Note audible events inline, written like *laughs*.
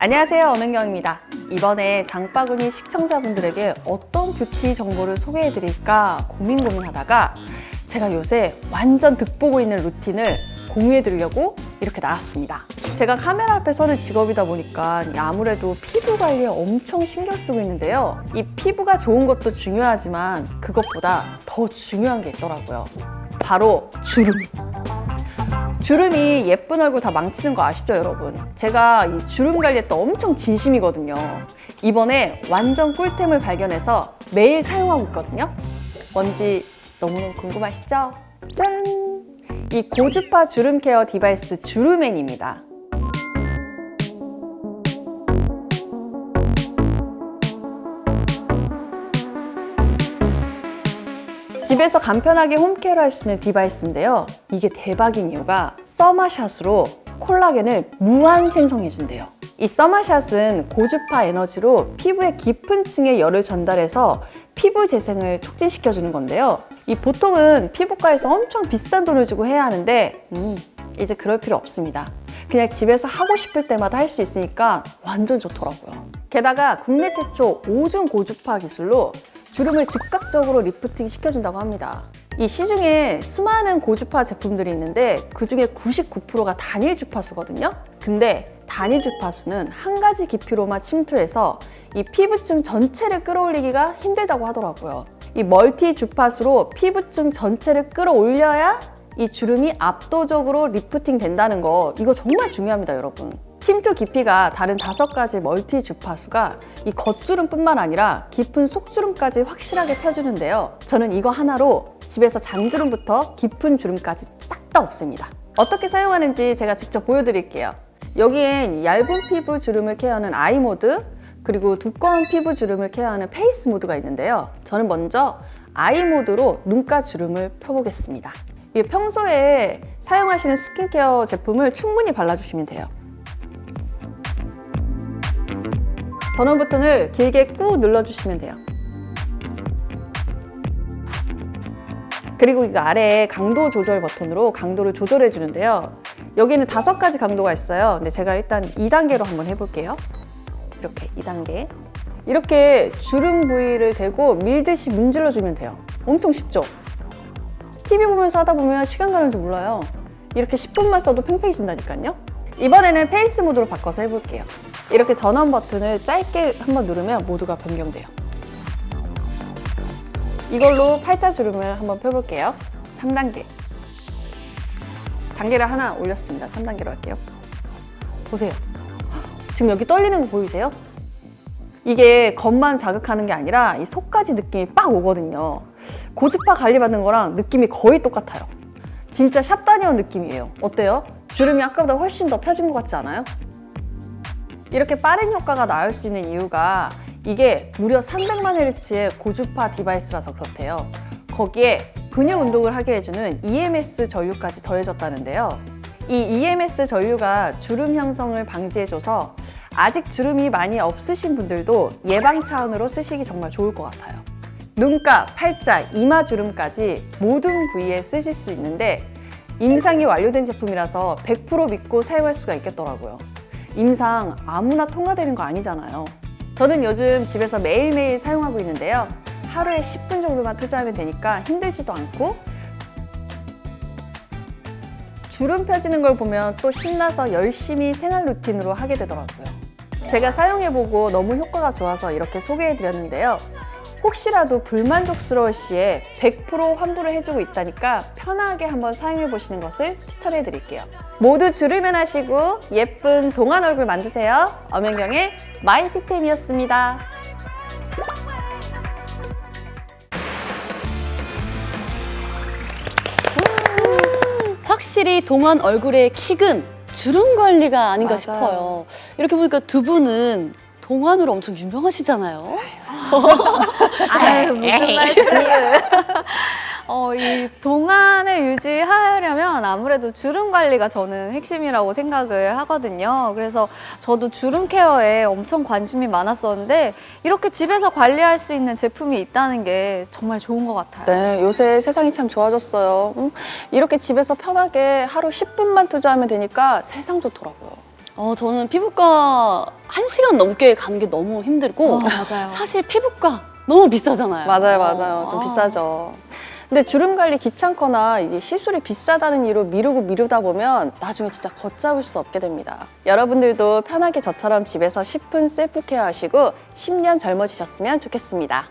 안녕하세요 엄은경입니다. 이번에 장바구니 시청자분들에게 어떤 뷰티 정보를 소개해 드릴까 고민 고민하다가 제가 요새 완전 득보고 있는 루틴을 공유해 드리려고 이렇게 나왔습니다. 제가 카메라 앞에 서는 직업이다 보니까 아무래도 피부 관리에 엄청 신경 쓰고 있는데요. 이 피부가 좋은 것도 중요하지만 그것보다 더 중요한 게 있더라고요. 바로 주름 주름이 예쁜 얼굴 다 망치는 거 아시죠, 여러분? 제가 이 주름 관리에 또 엄청 진심이거든요. 이번에 완전 꿀템을 발견해서 매일 사용하고 있거든요. 뭔지 너무너무 궁금하시죠? 짠! 이 고주파 주름 케어 디바이스 주름맨입니다. 집에서 간편하게 홈케어를 할 수 있는 디바이스인데요. 이게 대박인 이유가 써마샷으로 콜라겐을 무한 생성해준대요. 이 써마샷은 고주파 에너지로 피부의 깊은 층에 열을 전달해서 피부 재생을 촉진시켜주는 건데요. 이 보통은 피부과에서 엄청 비싼 돈을 주고 해야 하는데, 음, 이제 그럴 필요 없습니다. 그냥 집에서 하고 싶을 때마다 할 수 있으니까 완전 좋더라고요. 게다가 국내 최초 오중 고주파 기술로 주름을 즉각적으로 리프팅 시켜준다고 합니다. 이 시중에 수많은 고주파 제품들이 있는데 그 중에 99%가 단일 주파수거든요. 근데 단일 주파수는 한 가지 깊이로만 침투해서 이 피부층 전체를 끌어올리기가 힘들다고 하더라고요. 이 멀티 주파수로 피부층 전체를 끌어올려야 이 주름이 압도적으로 리프팅 된다는 거 이거 정말 중요합니다, 여러분. 침투 깊이가 다른 다섯 가지 멀티 주파수가 이 겉주름뿐만 아니라 깊은 속주름까지 확실하게 펴주는데요. 저는 이거 하나로 집에서 잔주름부터 깊은 주름까지 싹 다 없습니다. 어떻게 사용하는지 제가 직접 보여드릴게요. 여기엔 얇은 피부 주름을 케어하는 아이 모드, 그리고 두꺼운 피부 주름을 케어하는 페이스 모드가 있는데요. 저는 먼저 아이 모드로 눈가 주름을 펴보겠습니다. 이 평소에 사용하시는 스킨케어 제품을 충분히 발라주시면 돼요. 전원 버튼을 길게 꾹 눌러주시면 돼요. 그리고 이거 아래에 강도 조절 버튼으로 강도를 조절해 주는데요. 여기는 다섯 가지 강도가 있어요. 근데 제가 일단 2단계로 한번 해볼게요. 이렇게 2단계. 이렇게 주름 부위를 대고 밀듯이 문질러 주면 돼요. 엄청 쉽죠? TV 보면서 하다 보면 시간 가는 줄 몰라요. 이렇게 10분만 써도 팽팽해진다니까요. 이번에는 페이스 모드로 바꿔서 해볼게요. 이렇게 전원 버튼을 짧게 한번 누르면 모두가 변경돼요. 이걸로 팔자 주름을 한번 펴볼게요. 3단계. 단계를 하나 올렸습니다. 3단계로 할게요. 보세요. 지금 여기 떨리는 거 보이세요? 이게 겉만 자극하는 게 아니라 이 속까지 느낌이 빡 오거든요. 고주파 관리받는 거랑 느낌이 거의 똑같아요. 진짜 샵 다녀온 느낌이에요. 어때요? 주름이 아까보다 훨씬 더 펴진 것 같지 않아요? 이렇게 빠른 효과가 나올 수 있는 이유가 이게 무려 300만 헤르츠의 고주파 디바이스라서 그렇대요. 거기에 근육 운동을 하게 해주는 EMS 전류까지 더해졌다는데요. 이 EMS 전류가 주름 형성을 방지해줘서 아직 주름이 많이 없으신 분들도 예방 차원으로 쓰시기 정말 좋을 것 같아요. 눈가, 팔자, 이마 주름까지 모든 부위에 쓰실 수 있는데 임상이 완료된 제품이라서 100% 믿고 사용할 수가 있겠더라고요. 임상 아무나 통과되는 거 아니잖아요. 저는 요즘 집에서 매일매일 사용하고 있는데요. 하루에 10분 정도만 투자하면 되니까 힘들지도 않고 주름 펴지는 걸 보면 또 신나서 열심히 생활 루틴으로 하게 되더라고요. 제가 사용해보고 너무 효과가 좋아서 이렇게 소개해드렸는데요. 혹시라도 불만족스러울 시에 100% 환불을 해주고 있다니까 편하게 한번 사용해보시는 것을 추천해드릴게요. 모두 주름면 하시고 예쁜 동안 얼굴 만드세요. 엄연경의 마이피템이었습니다. 확실히 동안 얼굴의 킥은 주름 관리가 아닌가 맞아요. 싶어요. 이렇게 보니까 두 분은 동안으로 엄청 유명하시잖아요. 아유 무슨 *laughs* 말씀을 *laughs* 어, 이 동안을 유지하려면 아무래도 주름 관리가 저는 핵심이라고 생각을 하거든요. 그래서 저도 주름 케어에 엄청 관심이 많았었는데 이렇게 집에서 관리할 수 있는 제품이 있다는 게 정말 좋은 것 같아요. 네, 요새 세상이 참 좋아졌어요. 음, 이렇게 집에서 편하게 하루 10분만 투자하면 되니까 세상 좋더라고요. 어, 저는 피부과 한시간 넘게 가는 게 너무 힘들고 어, 맞아요. 사실 피부과 너무 비싸잖아요. 맞아요, 맞아요. 좀 아. 비싸죠. 근데 주름 관리 귀찮거나 이제 시술이 비싸다는 이유로 미루고 미루다 보면 나중에 진짜 걷잡을 수 없게 됩니다. 여러분들도 편하게 저처럼 집에서 10분 셀프 케어 하시고 10년 젊어지셨으면 좋겠습니다.